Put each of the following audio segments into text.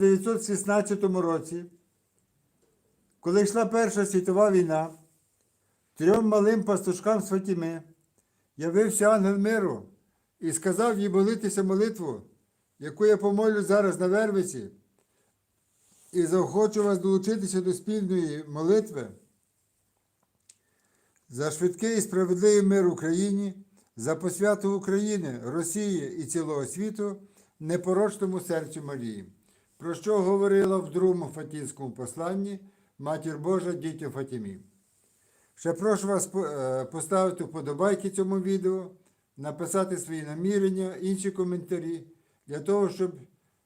1916 році, коли йшла Перша світова війна, трьом малим пастушкам з Фатіми явився ангел миру і сказав їй молитися молитву, яку я помолю зараз на Вервиці, і заохочу вас долучитися до спільної молитви за швидкий і справедливий мир Україні, за посвяту України, Росії і цілого світу непорочному серцю Марії, про що говорила в другому Фатінському посланні Матір Божа дітям Фатімі. Ще прошу вас е, поставити вподобайки цьому відео, написати свої намірення, інші коментарі, для того, щоб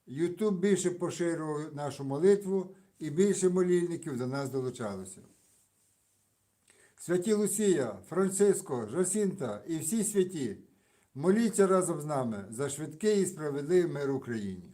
YouTube більше поширював нашу молитву і більше молільників до нас долучалося. Святі Лусія, Франциско, Жосінта і всі святі, моліться разом з нами за швидкий і справедливий мир Україні.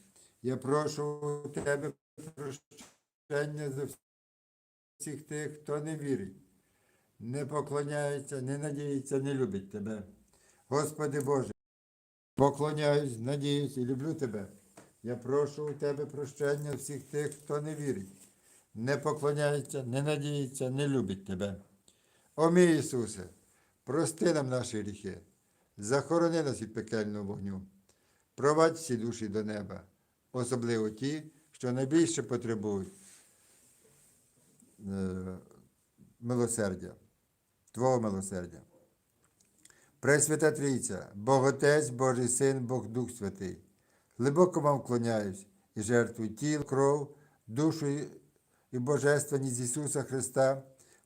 Я прошу у Тебе прощення за всіх тих, хто не вірить, не поклоняється, не надіється, не любить Тебе. Господи Боже, поклоняюсь, надіюсь і люблю Тебе. Я прошу у Тебе прощення всіх тих, хто не вірить, не поклоняється, не надіється, не любить Тебе. О мій Ісусе, прости нам наші гріхи, захорони нас від пекельного вогню, провадь всі душі до неба, особливо ті, що найбільше потребують е, милосердя, Твого милосердя. Пресвята Трійця, Бог Отець, Божий Син, Бог Дух Святий, глибоко вам вклоняюсь і жертвую тіл, кров, душу і божественність Ісуса Христа,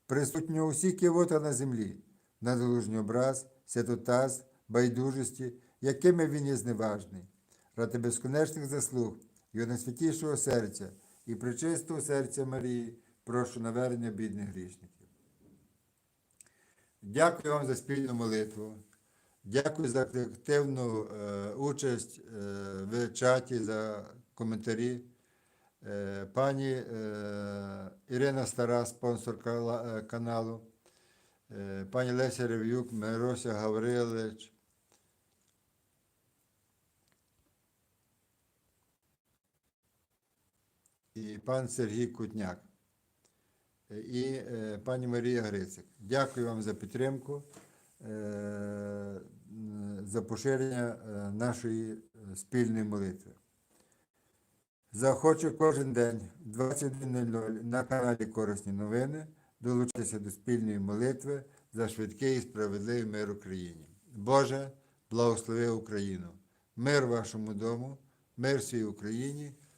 присутнього усі кивота на землі, на залужний образ, святотаз, байдужості, якими він є зневажний, ради безконечних заслуг Його найсвятішого серця і причистого серця Марії, прошу навернення бідних грішників. Дякую вам за спільну молитву. Дякую за активну е, участь е, в чаті, за коментарі. Е, пані е, Ірина Стара, спонсор е, каналу, е, пані Леся Рев'юк, Мирося Гаврилович. І пан Сергій Кутняк. Е, І е, пані Марія Грицик. Дякую вам за підтримку, е, за поширення нашої спільної молитви. Захочу кожен день 21.00 на каналі Корисні новини долучитися до спільної молитви за швидкий і справедливий мир Україні. Боже, благослови Україну, мир вашому дому, мир всій Україні,